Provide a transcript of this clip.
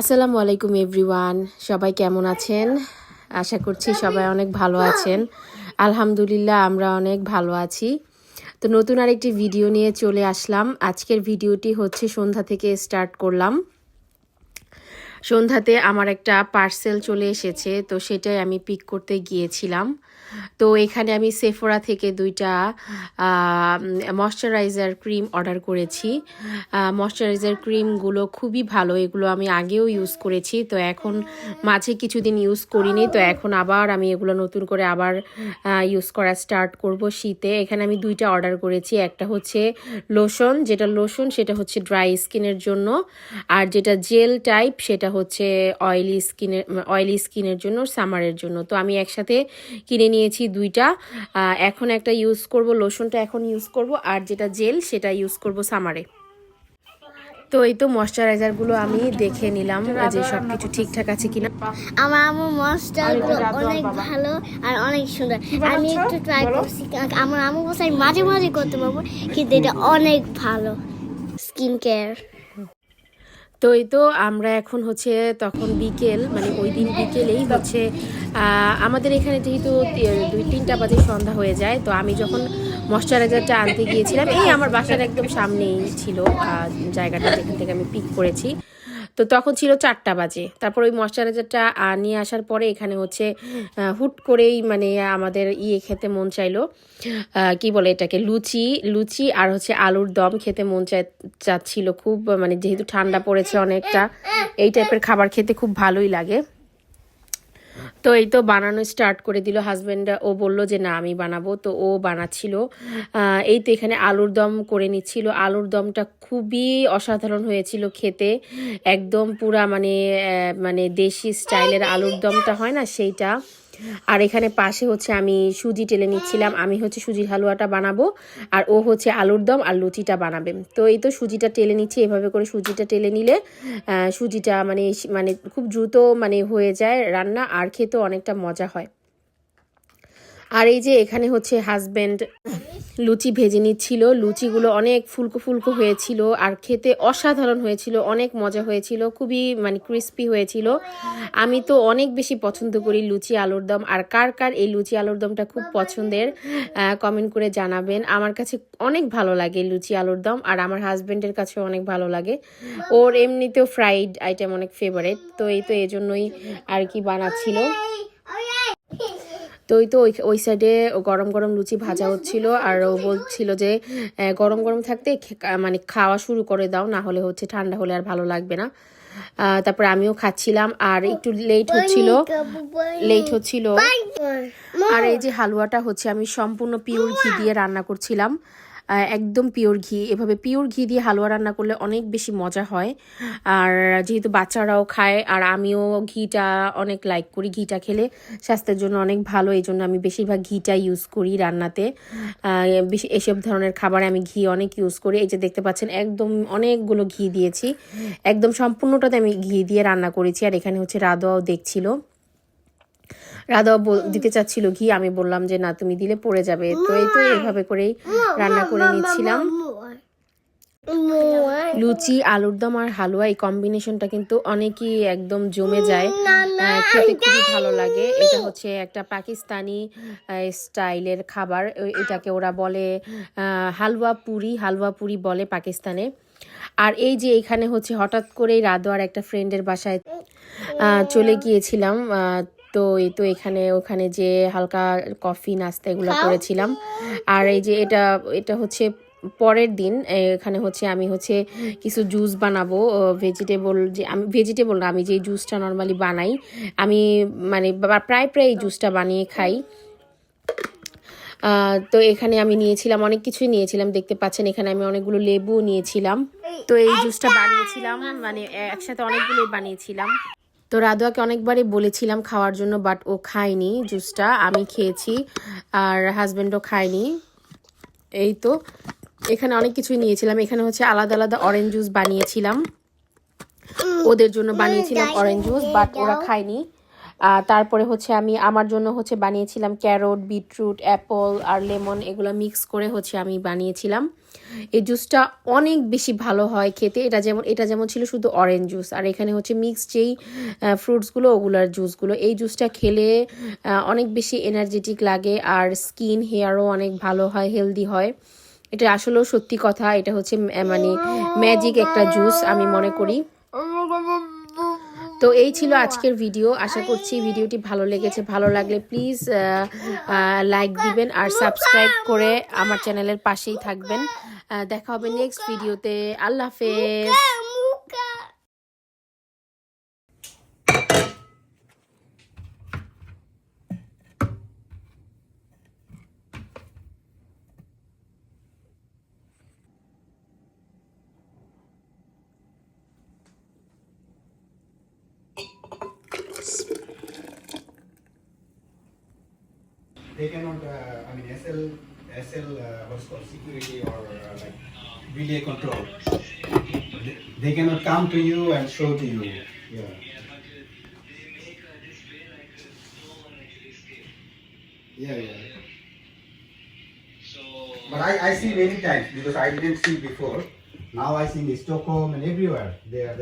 আসসালামু আলাইকুম, এভরিওয়ান। সবাই কেমন আছেন? আশা করছি সবাই অনেক ভালো আছেন। আলহামদুলিল্লাহ, আমরা অনেক ভালো আছি। তো নতুন আরেকটি ভিডিও নিয়ে চলে আসলাম। আজকের ভিডিওটি হচ্ছে সন্ধ্যা থেকে স্টার্ট করলাম। সন্ধ্যাতে আমার একটা পার্সেল চলে এসেছে, তো সেটাই আমি পিক করতে গিয়েছিলাম। তো এখানে আমি সেফোরা থেকে দুইটা ময়শ্চারাইজার ক্রিম অর্ডার করেছি। ময়শ্চারাইজার ক্রিমগুলো খুবই ভালো, এগুলো আমি আগেও ইউজ করেছি, তো এখন মাঝে কিছুদিন ইউজ করিনি, তো এখন আবার আমি এগুলো নতুন করে আবার ইউজ করা স্টার্ট করব শীতে। এখানে আমি দুইটা অর্ডার করেছি, একটা হচ্ছে লোশন যেটা লোশন সেটা হচ্ছে ড্রাই স্কিনের জন্য, আর যেটা জেল টাইপ সেটা হচ্ছে অয়েলি স্কিনের অয়েলি স্কিনের জন্য সামারের জন্য। তো আমি একসাথে কিনে নিয়েছি দুইটা। এখন একটা ইউজ করব লোশনটা এখন ইউজ করব আর যেটা জেল সেটা ইউজ করব সামারে তো এই তো ময়শ্চারাইজারগুলো আমি দেখে নিলাম যে সব কিছু ঠিকঠাক আছে কিনা। আমার আম্মু মশলাগুলো অনেক ভালো আর অনেক সুন্দর। আমি একটু ট্রাই করছি আমার বলছে আমি মাঝে মাঝে করতে পারব কিন্তু এটা অনেক ভালো। স্কিন কেয়ার তো এই তো আমরা এখন হচ্ছে তখন বিকেল মানে ওই দিন বিকেলেই হচ্ছে আমাদের এখানে যেহেতু দুই তিনটা বাজে সন্ধ্যা হয়ে যায়, তো আমি যখন ময়শ্চারাইজারটা আনতে গিয়েছিলাম, এই আমার বাসার একদম সামনেই ছিল জায়গাটা যেখান থেকে আমি পিক করেছি। তো তখন ছিল চারটা বাজে। তারপর ওই ময়শ্চারাইজারটা নিয়ে আসার পরে এখানে হচ্ছে হুট করেই মানে আমাদের ইয়ে খেতে মন চাইলো কি বলে এটাকে, লুচি লুচি আর হচ্ছে আলুর দম খেতে মন চাই চাচ্ছিল। খুব মানে যেহেতু ঠান্ডা পড়েছে অনেকটা, এই টাইপের খাবার খেতে খুব ভালোই লাগে। তো এই তো বানানো স্টার্ট করে দিল হাজব্যান্ড ও বলল যে, না, আমি বানাবো। তো ও বানাচ্ছিল। এই তো এখানে আলুর দম করে নিচ্ছিল। আলুর দমটা খুবই অসাধারণ হয়েছিল খেতে। একদম পুরা মানে মানে দেশি স্টাইলের আলুর দমটা হয় না, সেইটা। আর এখানে পাশে হচ্ছে আমি সুজি টেলে নিচ্ছিলাম। আমি হচ্ছে সুজির হালুয়াটা বানাবো আর ও হচ্ছে আলুর দম আর লুচিটা বানাবে। তো এই তো সুজিটা টেলে নিচ্ছি। এভাবে করে সুজিটা টেলে নিলে সুজিটা মানে মানে খুব দ্রুত মানে হয়ে যায় রান্না আর খেতে অনেকটা মজা হয়। আর এই যে এখানে হচ্ছে হাজব্যান্ড লুচি ভেজে নিচ্ছিল। লুচিগুলো অনেক ফুলকো ফুলকো হয়েছিল আর খেতে অসাধারণ হয়েছিল, অনেক মজা হয়েছিল, খুবই মানে ক্রিস্পি হয়েছিল। আমি তো অনেক বেশি পছন্দ করি লুচি আলুর দম আর কার কার এই লুচি আলুর দমটা খুব পছন্দের কমেন্ট করে জানাবেন। আমার কাছে অনেক ভালো লাগে লুচি আলুর দম আর আমার হাজব্যান্ডের কাছেও অনেক ভালো লাগে। ওর এমনিতেও ফ্রাইড আইটেম অনেক ফেভারেট তো এই তো এই জন্যই আর কি বানাচ্ছিল। তো ওই তো ওই ওই সাইডে গরম গরম লুচি ভাজা হচ্ছিল আর ও বলছিল যে গরম গরম থাকতে মানে খাওয়া শুরু করে দাও না হলে হচ্ছে ঠান্ডা হলে আর ভালো লাগবে না। তারপর আমিও খাচ্ছিলাম আর একটু লেট হচ্ছিল লেট হচ্ছিল। আর এই যে হালুয়াটা হচ্ছে আমি সম্পূর্ণ পিওর ঘি দিয়ে রান্না করছিলাম। একদম পিওর ঘি। এভাবে পিওর ঘি দিয়ে হালুয়া রান্না করলে অনেক বেশি মজা হয়। আর যেহেতু বাচ্চারাও খায়, আর আমিও ঘিটা অনেক লাইক করি, ঘিটা খেলে স্বাস্থ্যের জন্য অনেক ভালো। এই জন্য আমি বেশিরভাগ ঘিটা ইউজ করি রান্নাতে। বেশি এসব ধরনের খাবারে আমি ঘি অনেক ইউজ করি। এই যে দেখতে পাচ্ছেন, একদম অনেকগুলো ঘি দিয়েছি। একদম সম্পূর্ণটাতে আমি ঘি দিয়ে রান্না করেছি। আর এখানে হচ্ছে রাধোয়াও দেখছিল। রাধা দিতে চাচ্ছিল ঘি আমি বললাম যে না তুমি দিলে পড়ে যাবে। তো এই তো এইভাবে করেই রান্না করে নিচ্ছিলাম। লুচি আলুর দম আর হালুয়া এই কম্বিনেশনটা কিন্তু অনেকই একদম জমে যায়। খেতে খুবই ভালো লাগে। এটা হচ্ছে একটা পাকিস্তানি স্টাইলের খাবার। এটাকে ওরা বলে হালুয়া পুরি হালুয়া পুরি বলে পাকিস্তানে। আর এই যে এখানে হচ্ছে হঠাৎ করেই রাদোয়ার একটা ফ্রেন্ডের বাসায় চলে গিয়েছিলাম। তো এই তো এখানে ওখানে যে হালকা কফি নাস্তা এগুলো করেছিলাম। আর এই যে এটা এটা হচ্ছে পরের দিন এখানে হচ্ছে আমি হচ্ছে কিছু জুস বানাবো ভেজিটেবল যে আমি ভেজিটেবল না আমি যে জুসটা নর্মালি বানাই আমি মানে প্রায় প্রায় এই জুসটা বানিয়ে খাই। তো এখানে আমি নিয়েছিলাম অনেক কিছুই নিয়েছিলাম দেখতে পাচ্ছেন এখানে আমি অনেকগুলো লেবু নিয়েছিলাম। তো এই জুসটা বানিয়েছিলাম মানে একসাথে অনেকগুলোই বানিয়েছিলাম। তো রাধুয়াকে অনেকবারই বলেছিলাম খাওয়ার জন্য বাট ও খায়নি জুসটা। আমি খেয়েছি আর হাজব্যান্ডও খায়নি। এই তো এখানে অনেক কিছুই নিয়েছিলাম। এখানে হচ্ছে আলাদা আলাদা অরেঞ্জ জুস বানিয়েছিলাম। ওদের জন্য বানিয়েছিলাম অরেঞ্জ জুস বাট ওরা খায়নি। তারপরে হচ্ছে আমি আমার জন্য হচ্ছে বানিয়েছিলাম ক্যারট বিটরুট অ্যাপল আর লেমন এগুলো মিক্স করে হচ্ছে আমি বানিয়েছিলাম। এই জুসটা অনেক বেশি ভালো হয় খেতে। এটা যেমন এটা যেমন ছিল শুধু অরেঞ্জ জুস আর এখানে হচ্ছে মিক্স যেই ফ্রুটসগুলো ওগুলার জুসগুলো এই জুসটা খেলে অনেক বেশি এনার্জেটিক লাগে আর স্কিন হেয়ারও অনেক ভালো হয় হেলদি হয়। এটা আসলেও সত্যি কথা। এটা হচ্ছে মানে ম্যাজিক একটা জুস আমি মনে করি। তো এই ছিল আজকের ভিডিও আশা করছি ভিডিওটি ভালো লেগেছে। ভালো লাগলে প্লিজ লাইক দিবেন আর সাবস্ক্রাইব করে আমার চ্যানেলের পাশেই থাকবেন। দেখা হবে নেক্সট ভিডিওতে আল্লাহ হাফেজ। They cannot, I mean, SL, SL, uh, what's called security or uh, like relay control. They, they cannot come to you and show to you. Yeah. Yeah, yeah. But I, I see many times because I didn't see before. Now I see in Stockholm and everywhere. They are there.